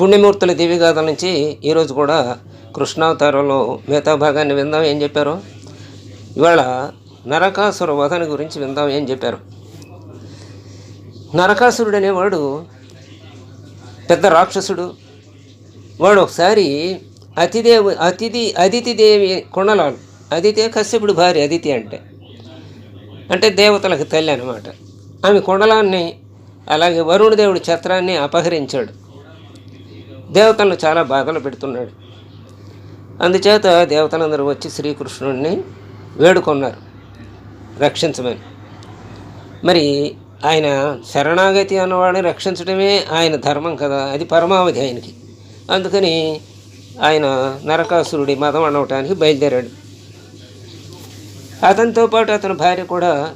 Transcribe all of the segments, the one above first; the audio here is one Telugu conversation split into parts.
పుణ్యమూర్తుల దివ్యగాథల నుంచి ఈరోజు కూడా కృష్ణావతారంలో మిగతా భాగాన్ని విందాం. ఏం చెప్పారు? ఇవాళ నరకాసుర వధని గురించి విందాం. ఏం చెప్పారు? నరకాసురుడు అనేవాడు పెద్ద రాక్షసుడు. వాడు ఒకసారి అతిదేవి అతిథి అతిథిదేవి కొండలాలు అదితే కశ్యపుడు భార్య అదితి అంటే. అంటే దేవతలకు తల్లి అనమాట ఆమె కొండలాన్ని అలాగే వరుణ దేవుడు ఛత్రాన్ని అపహరించాడు. దేవతలను చాలా బాధలు పెడుతున్నాడు. అందుచేత దేవతలందరూ వచ్చి శ్రీకృష్ణుడిని వేడుకొన్నారు. రక్షించమని. మరి ఆయన శరణాగతి అన్నవాడిని రక్షించడమే ఆయన ధర్మం కదా? అది పరమావధి ఆయనకి. అందుకని ఆయన నరకాసురుడి మతం అనవటానికి బయలుదేరాడు. అతనితో పాటు అతని భార్య కూడా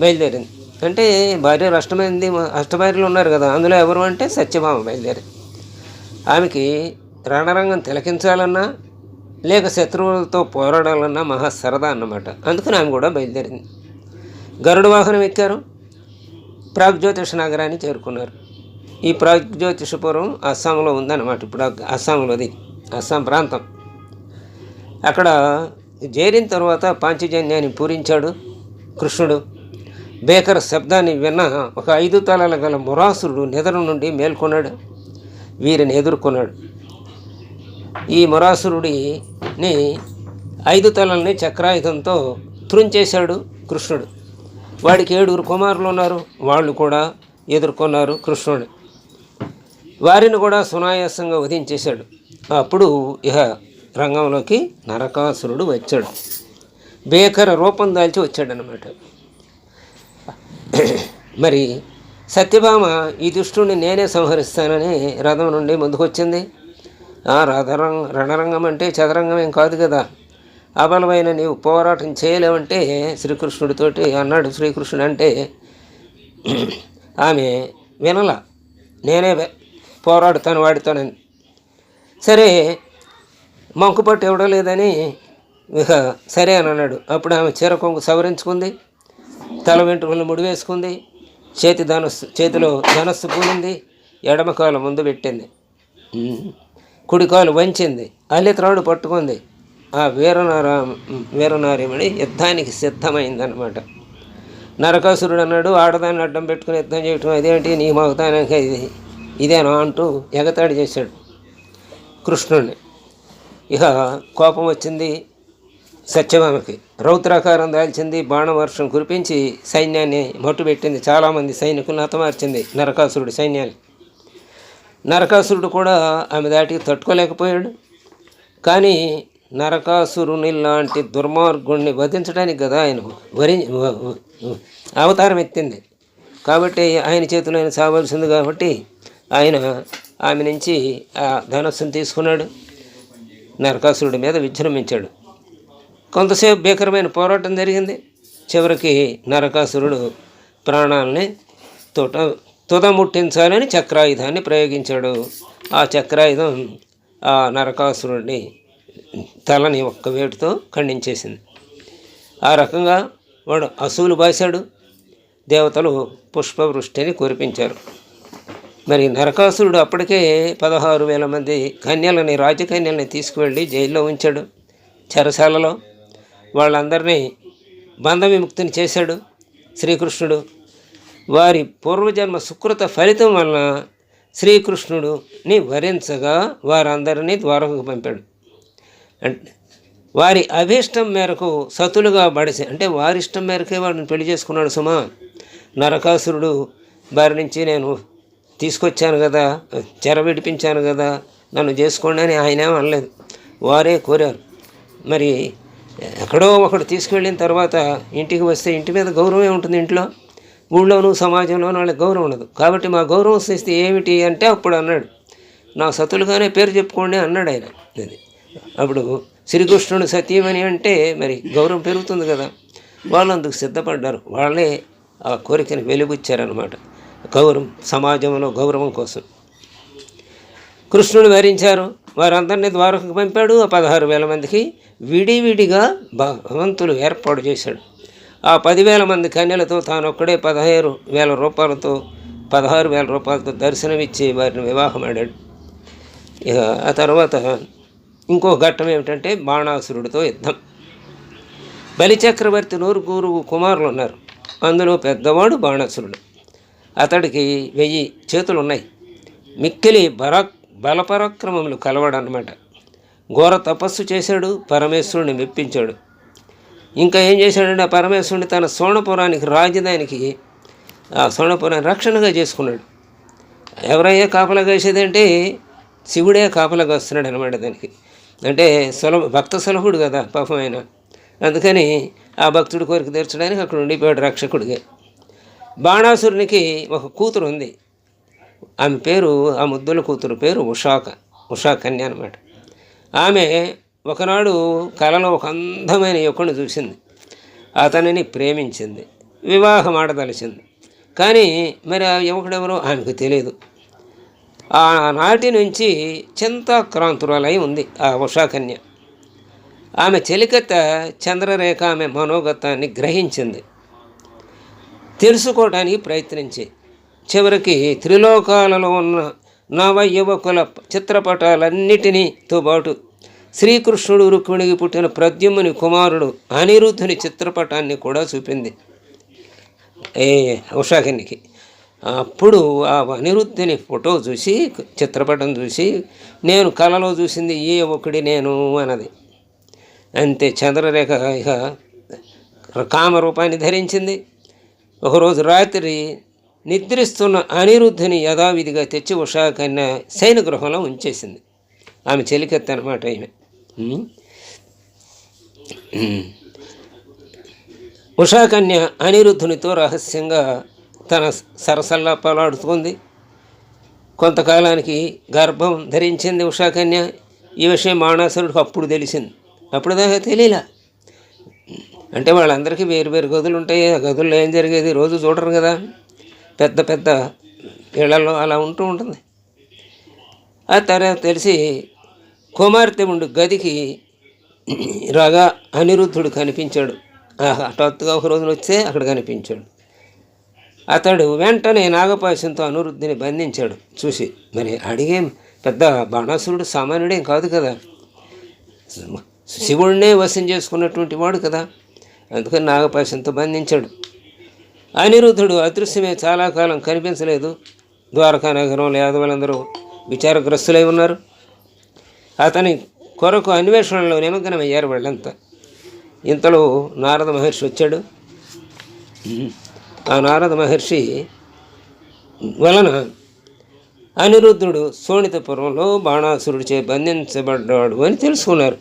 బయలుదేరింది. అంటే భార్య అష్టమైంది అష్టభార్యలు ఉన్నారు కదా అందులో ఎవరు అంటే సత్యభామ బయలుదేరింది ఆమెకి రణరంగం తిలకించాలన్నా లేక శత్రువులతో పోరాడాలన్నా మహా సరదా అన్నమాట. అందుకని ఆమె కూడా బయలుదేరింది. గరుడ వాహనం ఎక్కారు. ప్రాగ్జ్యోతిష నగరాన్ని చేరుకున్నారు. ఈ ప్రాగ్జ్యోతిషపురం అస్సాంలో ఉందన్నమాట. ఇప్పుడు అస్సాంలోది. అస్సాం ప్రాంతం. అక్కడ చేరిన తర్వాత పాంచజన్యాన్ని పూరించాడు కృష్ణుడు. బేకర శబ్దాన్ని విన్న ఒక ఐదు తలాల గల మురాసురుడు నిద్ర నుండి మేల్కొన్నాడు. వీరిని ఎదుర్కొన్నాడు. ఈ మురాసురుడిని ఐదు తలల్ని చక్రాయుధంతో త్రుంచేశాడు కృష్ణుడు. వాడికి ఏడుగురు కుమారులు ఉన్నారు. వాళ్ళు కూడా ఎదుర్కొన్నారు కృష్ణుడు. వారిని కూడా సునాయాసంగా వధించేశాడు. అప్పుడు ఇహ రంగంలోకి నరకాసురుడు వచ్చాడు. భేకర రూపం దాల్చి వచ్చాడనమాట మరి సత్యభామ ఈ దుష్టుని నేనే సంహరిస్తానని రథం నుండి ముందుకొచ్చింది. ఆ రథరం రణరంగం అంటే చదరంగం ఏం కాదు కదా. అబలమైన నీవు పోరాటం చేయలేవంటే శ్రీకృష్ణుడితోటి అన్నాడు శ్రీకృష్ణుడు అంటే ఆమె వినల నేనే పోరాడుతాను వాడితోనని. సరే మంకుపట్టు ఇవ్వడం లేదని ఇక సరే అని అన్నాడు. అప్పుడు ఆమె చీర కొంగు సవరించుకుంది. తల వెంట్రుకలు ముడివేసుకుంది. చేతి ధనస్సు చేతిలో ధనస్సు పూనింది ఎడమ కాలు ముందు పెట్టింది. కుడికాలు కుడి కాలు వంచింది అల్లిత్రాడు పట్టుకుంది. ఆ వీరనారా వీరనార్యమణి యుద్ధానికి సిద్ధమైందనమాట నరకాసురుడు అన్నాడు ఆడదాన్ని అడ్డం పెట్టుకుని యుద్ధం చేయటం అదేంటి? నీ మగతానికి ఇది. ఇదేనా అంటూ ఎగతాడి చేశాడు కృష్ణుడిని ఇక కోపం వచ్చింది. సత్యభామకి. రౌద్రాకారం దాల్చింది బాణవర్షం కురిపించి సైన్యాన్ని మట్టుబెట్టింది. చాలామంది సైనికులను హతమార్చింది నరకాసురుడి సైన్యాన్ని. నరకాసురుడు కూడా ఆమె దాటికి తట్టుకోలేకపోయాడు. కానీ నరకాసురుని లాంటి దుర్మార్గుణ్ణి వధించడానికి కదా ఆయన వరి అవతారం ఎత్తింది. కాబట్టి ఆయన చేతిలో ఆయన సావలసింది కాబట్టి ఆయన ఆమె నుంచి ఆ ధనస్సును తీసుకున్నాడు. నరకాసురుడి మీద విజృంభించాడు. కొంతసేపు భీకరమైన పోరాటం జరిగింది. చివరికి నరకాసురుడు ప్రాణాలని తుట తుదముట్టించాలని చక్రాయుధాన్ని ప్రయోగించాడు. ఆ చక్రాయుధం ఆ నరకాసురుడిని తలని ఒక్క వేటుతో ఖండించేసింది. ఆ రకంగా వాడు అసూలు బాశాడు. దేవతలు పుష్పవృష్టిని కురిపించారు. మరి నరకాసురుడు అప్పటికే పదహారు వేల మంది కన్యలని రాజకన్యల్ని తీసుకువెళ్ళి జైల్లో ఉంచాడు. చెరసాలలో వాళ్ళందరినీ బంధ విముక్తిని చేశాడు శ్రీకృష్ణుడు. వారి పూర్వజన్మ సుకృత ఫలితం వలన శ్రీకృష్ణుడుని వరించగా వారందరినీ ద్వారకకు పంపాడు. అంటే వారి అభీష్టం మేరకు సతులుగా బడిసి అంటే వారి ఇష్టం మేరకే వాడిని పెళ్ళి చేసుకున్నాడు సుమా. నరకాసురుడు వారి నుంచి నేను తీసుకొచ్చాను కదా చెర విడిపించాను కదా నన్ను చేసుకోండి అని ఆయన అనలేదు. వారే కోరారు. మరి ఎక్కడో ఒకడు తీసుకువెళ్ళిన తర్వాత ఇంటికి వస్తే ఇంటి మీద గౌరవమే ఉంటుంది ఇంట్లో. ఊళ్ళోనూ సమాజంలోనూ వాళ్ళకి గౌరవం ఉండదు. కాబట్టి మా గౌరవం స్థితి ఏమిటి అంటే అప్పుడు అన్నాడు. నా సతులుగానే పేరు చెప్పుకోండి అన్నాడు ఆయన. అది. అప్పుడు శ్రీకృష్ణుడు సత్యమని అంటే మరి గౌరవం పెరుగుతుంది కదా. వాళ్ళు అందుకు సిద్ధపడ్డారు. వాళ్ళే ఆ కోరికను వెలుగుచ్చారనమాట గౌరవం సమాజంలో గౌరవం కోసం. కృష్ణుడు వరించారు. వారందరినీ ద్వారకకు పంపాడు. ఆ పదహారు వేల మందికి విడివిడిగా భగవంతులు ఏర్పాటు చేశాడు. ఆ పదివేల మంది కన్యలతో తాను ఒక్కడే పదహారు వేల రూపాయలతో పదహారు వేల రూపాయలతో దర్శనమిచ్చి వారిని వివాహమాడాడు. ఇక ఆ తర్వాత ఇంకో ఘట్టం ఏమిటంటే బాణాసురుడితో యుద్ధం. బలిచక్రవర్తి నూరుగురు కుమారులు ఉన్నారు అందులో పెద్దవాడు బాణాసురుడు. అతడికి వెయ్యి చేతులు ఉన్నాయి మిక్కిలి బరాక్ బలపరాక్రమములు కలవాడనమాట ఘోర తపస్సు చేశాడు పరమేశ్వరుని మెప్పించాడు. ఇంకా ఏం చేశాడంటే ఆ పరమేశ్వరుని తన సోణపురానికి రాజధానికి ఆ సోణపురాన్ని రక్షణగా చేసుకున్నాడు. ఎవరయ్యా కాపలా కాసేదంటే శివుడే కాపలాగా వస్తున్నాడు అనమాట దానికి. అంటే సులభ భక్త సులభుడు కదా పాపం ఆయన. అందుకని ఆ భక్తుడి కోరిక తీర్చడానికి అక్కడ ఉండిపోయాడు రక్షకుడిగా. బాణాసురునికి ఒక కూతురు ఉంది ఆమె పేరు ఆ ముద్దుల కూతురు పేరు ఉషాక ఉషా కన్య అనమాట ఆమె ఒకనాడు కలలో ఒక అందమైన యువకుని చూసింది. అతనిని ప్రేమించింది. వివాహం ఆడదలిచింది కానీ మరి ఆ యువకుడెవరో ఆమెకు తెలియదు ఆనాటి నుంచి చింతాక్రాంతురాలై ఉంది ఆ ఉషాకన్య. ఆమె చెలికత్త చంద్రరేఖ ఆమె మనోగతాన్ని గ్రహించింది. తెలుసుకోవడానికి ప్రయత్నించి చివరికి త్రిలోకాలలో ఉన్న నవ యువకుల చిత్రపటాలన్నిటినీతో పాటు శ్రీకృష్ణుడు రుక్మిణికి పుట్టిన ప్రద్యుమ్ని కుమారుడు అనిరుద్ధుని చిత్రపటాన్ని కూడా చూపింది. ఏ ఉషాకన్యకి అప్పుడు ఆ అనిరుద్ధుని ఫోటో చూసి చిత్రపటం చూసి నేను కలలో చూసింది ఏ ఒకటి నేను అన్నది. అంతే చంద్రరేఖ ఇక కామరూపాన్ని ధరించింది. ఒకరోజు రాత్రి నిద్రిస్తున్న అనిరుద్ధుని యథావిధిగా తెచ్చి ఉషాకన్య శయన గృహంలో ఉంచేసింది. ఆమె చెలికెత్త అనమాట ఈమె ఉషాకన్య అనిరుద్ధునితో రహస్యంగా తన సరసల్లా పలాడుతుంది కొంతకాలానికి గర్భం ధరించింది ఉషాకన్య. ఈ విషయం మాణాసురుడికి అప్పుడు తెలిసింది. అప్పుడు దాకా తెలియలా. అంటే వాళ్ళందరికీ వేరు వేరు గదులు ఉంటాయి ఆ గదుల్లో ఏం జరిగేది? రోజు చూడరు కదా. పెద్ద పెద్ద ఇళ్ళలో అలా ఉంటూ ఉంటుంది. ఆ తర్వాత తెలిసి కుమార్తె ఉండు గదికి రాగా అనిరుద్ధుడు కనిపించాడు. హఠాత్తుగా ఒక రోజున వస్తే అక్కడ కనిపించాడు. అతడు వెంటనే నాగపాశంతో అనురుద్ధిని బంధించాడు. చూసి మరి అడిగేం పెద్ద బాణాసురుడు సామాన్యుడేం కాదు కదా. శివుడినే వశం చేసుకున్నటువంటి వాడు కదా. అందుకని నాగపాశంతో బంధించాడు. అనిరుద్ధుడు అదృశ్యమే చాలా కాలం కనిపించలేదు. ద్వారకా నగరంలో యాదవులందరూ విచారగ్రస్తులై ఉన్నారు. అతని కొరకు అన్వేషణలో నిమగ్నమయ్యారు వాళ్ళంతా. ఇంతలో నారద మహర్షి వచ్చాడు. ఆ నారద మహర్షి వలన అనిరుద్ధుడు శోణితపురంలో బాణాసురుడిచే బంధించబడ్డాడు అని తెలుసుకున్నారు.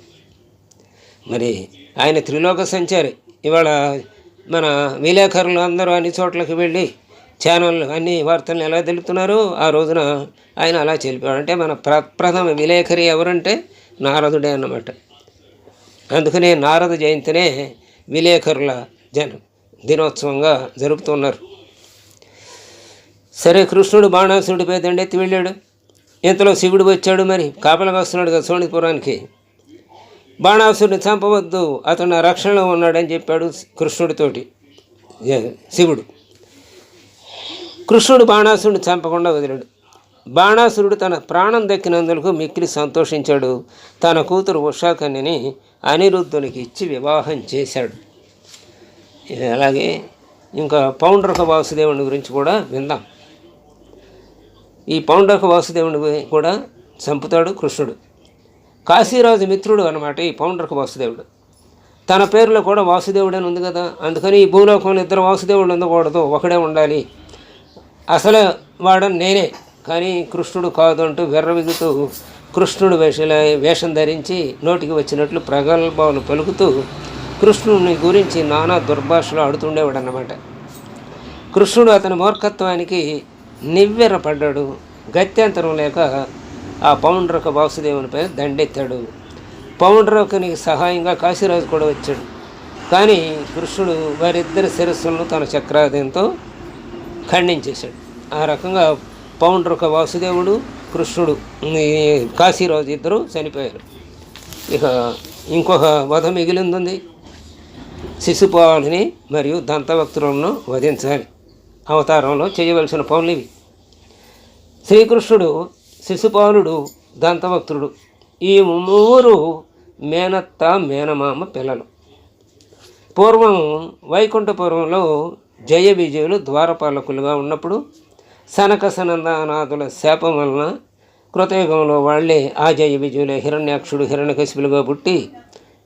మరి ఆయన త్రిలోక సంచారి. ఇవాళ మన విలేకరులు అందరూ అన్ని చోట్లకి వెళ్ళి ఛానళ్ళు అన్ని వార్తలను ఎలా తెలుపుతున్నారు? ఆ రోజున ఆయన అలా చెప్పాడు. అంటే మన ప్ర ప్రథమ విలేకరి ఎవరంటే నారదుడే అన్నమాట. అందుకనే నారద జయంతినే విలేకరుల జన దినోత్సవంగా జరుపుతున్నారు. సరే కృష్ణుడు బాణాసురుడిపై దండెత్తి వెళ్ళాడు. ఇంతలో శివుడు వచ్చాడు మరి. కాపలాగా వస్తున్నాడు కదా సోనిపురానికి బాణాసుని చంపవద్దు అతను రక్షణలో ఉన్నాడని చెప్పాడు కృష్ణుడితోటి. శివుడు. కృష్ణుడు బాణాసురుడిని చంపకుండా వదిలాడు. బాణాసురుడు తన ప్రాణం దక్కినందుకు మిక్కిలి సంతోషించాడు. తన కూతురు ఉషాకన్యని అనిరుద్ధునికి ఇచ్చి వివాహం చేశాడు. అలాగే ఇంకా పౌండ్రక వాసుదేవుని గురించి కూడా విందాం. ఈ పౌండ్రక వాసుదేవుని కూడా చంపుతాడు కృష్ణుడు. కాశీరాజు మిత్రుడు అనమాట ఈ పౌండ్రకు వాసుదేవుడు. తన పేరులో కూడా వాసుదేవుడు అని ఉంది కదా అందుకని ఈ భూలోకంలో ఇద్దరు వాసుదేవుడు ఉండకూడదు ఒకడే ఉండాలి. అసలు వాడని నేనే కానీ కృష్ణుడు కాదు అంటూ వెర్రవిగుతూ కృష్ణుడు వేషల వేషం ధరించి నోటికి వచ్చినట్లు ప్రగల్భాలు పలుకుతూ కృష్ణుని గురించి నానా దుర్భాషలు ఆడుతుండేవాడు అన్నమాట కృష్ణుడు అతని మూర్ఖత్వానికి నివ్వెరపడ్డాడు. గత్యంతరం లేక ఆ పౌండ్రక వాసుదేవునిపై దండెత్తాడు. పౌండ్రకునికి సహాయంగా కాశీరాజు కూడా వచ్చాడు. కానీ కృష్ణుడు వారిద్దరి శిరస్సులను తన చక్రాదయంతో ఖండించేశాడు. ఆ రకంగా పౌండ్రక వాసుదేవుడు కృష్ణుడు కాశీరాజు ఇద్దరు చనిపోయారు. ఇక ఇంకొక వధ మిగిలింది శిశుపాలని మరియు దంతభక్తులను వధించాలి. అవతారంలో చేయవలసిన పనులు ఇవి. శ్రీకృష్ణుడు శిశుపాలుడు దంతభక్తుడు. ఈ మూరు మేనత్త మేనమామ పిల్లలు. పూర్వం వైకుంఠపురంలో జయ విజయులు ద్వారపాలకులుగా ఉన్నప్పుడు సనక సనందనాథుల శాపం వలన కృతయుగంలో వాళ్ళే ఆ జయ విజయులే హిరణ్యాక్షుడు హిరణ్యకశిపులుగా పుట్టి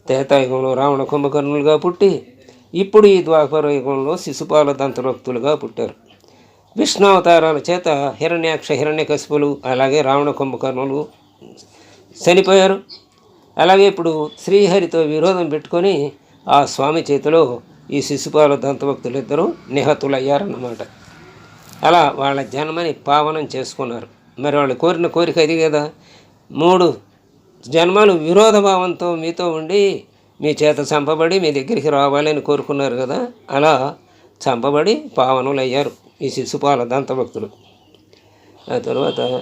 త్రేతాయుగంలో రావణ కుంభకర్ణులుగా పుట్టి ఇప్పుడు ఈ ద్వాపర యుగంలో శిశుపాల దంతభక్తులుగా పుట్టారు. విష్ణావతారాల చేత హిరణ్యాక్ష హిరణ్యకశిపులు అలాగే రావణ కుంభకర్ణులు చనిపోయారు. అలాగే ఇప్పుడు శ్రీహరితో విరోధం పెట్టుకొని ఆ స్వామి చేతిలో ఈ శిశుపాల దంతభక్తులు ఇద్దరు నిహతులయ్యారన్నమాట. అలా వాళ్ళ జన్మని పావనం చేసుకున్నారు. మరి వాళ్ళు కోరిన కోరిక ఇది కదా. మూడు జన్మలు విరోధ భావంతో మీతో ఉండి మీ చేత చంపబడి మీ దగ్గరికి రావాలని కోరుకున్నారు కదా. అలా చంపబడి పావనులయ్యారు. ఈ శిశుపాల దంతభక్తులు. ఆ తర్వాత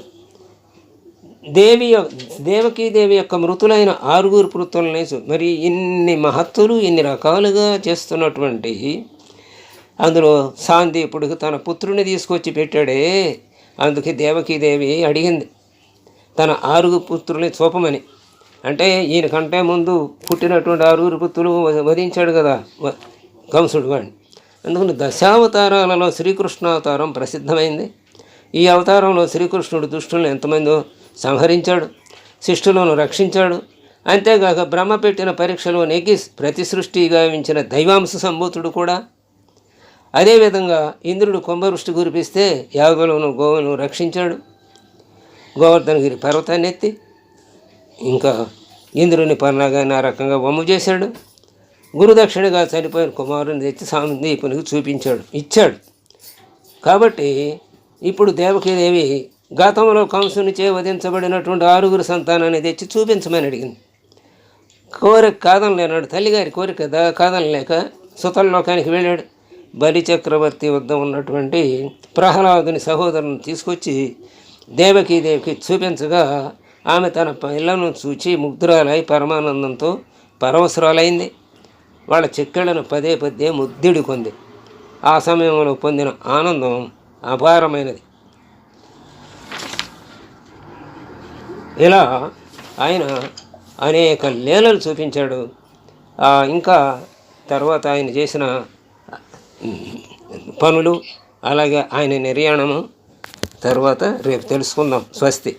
దేవి యొ- దేవకీదేవి యొక్క మృతులైన ఆరుగురు మృతులని మరి ఇన్ని మహత్తులు ఇన్ని రకాలుగా చేస్తున్నటువంటి అందులో సాందీపుడికి తన పుత్రుని తీసుకొచ్చి పెట్టాడే. అందుకే దేవకీదేవి అడిగింది తన ఆరుగు పుత్రుల్ని చూపమని. అంటే ఈయన కంటే ముందు పుట్టినటువంటి ఆరుగురు పుత్రులు వధించాడు కదా కంసుడు వాడిని ఎందుకంటే దశావతారాలలో శ్రీకృష్ణావతారం ప్రసిద్ధమైంది. ఈ అవతారంలో శ్రీకృష్ణుడు దుష్టులను ఎంతమందో సంహరించాడు శిష్టులను రక్షించాడు. అంతేగాక బ్రహ్మ పెట్టిన పరీక్షలో నెగ్గి ప్రతి సృష్టి గావించిన దైవాంశ సంభూతుడు కూడా. అదేవిధంగా ఇంద్రుడు కుంభవృష్టి కురిపిస్తే యాగలను గోవును రక్షించాడు. గోవర్ధనగిరి పర్వతాన్ని ఎత్తి ఇంకా ఇంద్రుని పర్ణాగాన్ని ఆ రకంగా వమ్ము చేశాడు. గురుదక్షిణగా చనిపోయిన కుమారుని తెచ్చి సాందీపునికి చూపించాడు ఇచ్చాడు. కాబట్టి ఇప్పుడు దేవకీదేవి గతంలో కంసునిచే వధించబడినటువంటి ఆరుగురు సంతానాన్ని తెచ్చి చూపించమని అడిగింది. కోరిక కాదనలేనాడు తల్లిగారి కోరిక కాదనలేక సుతల్లోకానికి వెళ్ళాడు. బలి చక్రవర్తి వద్ద ఉన్నటువంటి ప్రహ్లాదుని సహోదరుని తీసుకొచ్చి దేవకీదేవికి చూపించగా ఆమె తన పిల్లను చూచి ముగ్ధురాలై పరమానందంతో పరవసరాలైంది వాళ్ళ చిక్కలను పదే పదే ముద్దిడుకుంది. ఆ సమయంలో పొందిన ఆనందం అపారమైనది. ఇలా ఆయన అనేక లీలలు చూపించాడు. ఇంకా తర్వాత ఆయన చేసిన పనులు అలాగే ఆయన నిర్యాణము తర్వాత రేపు తెలుసుకుందాం. స్వస్తి.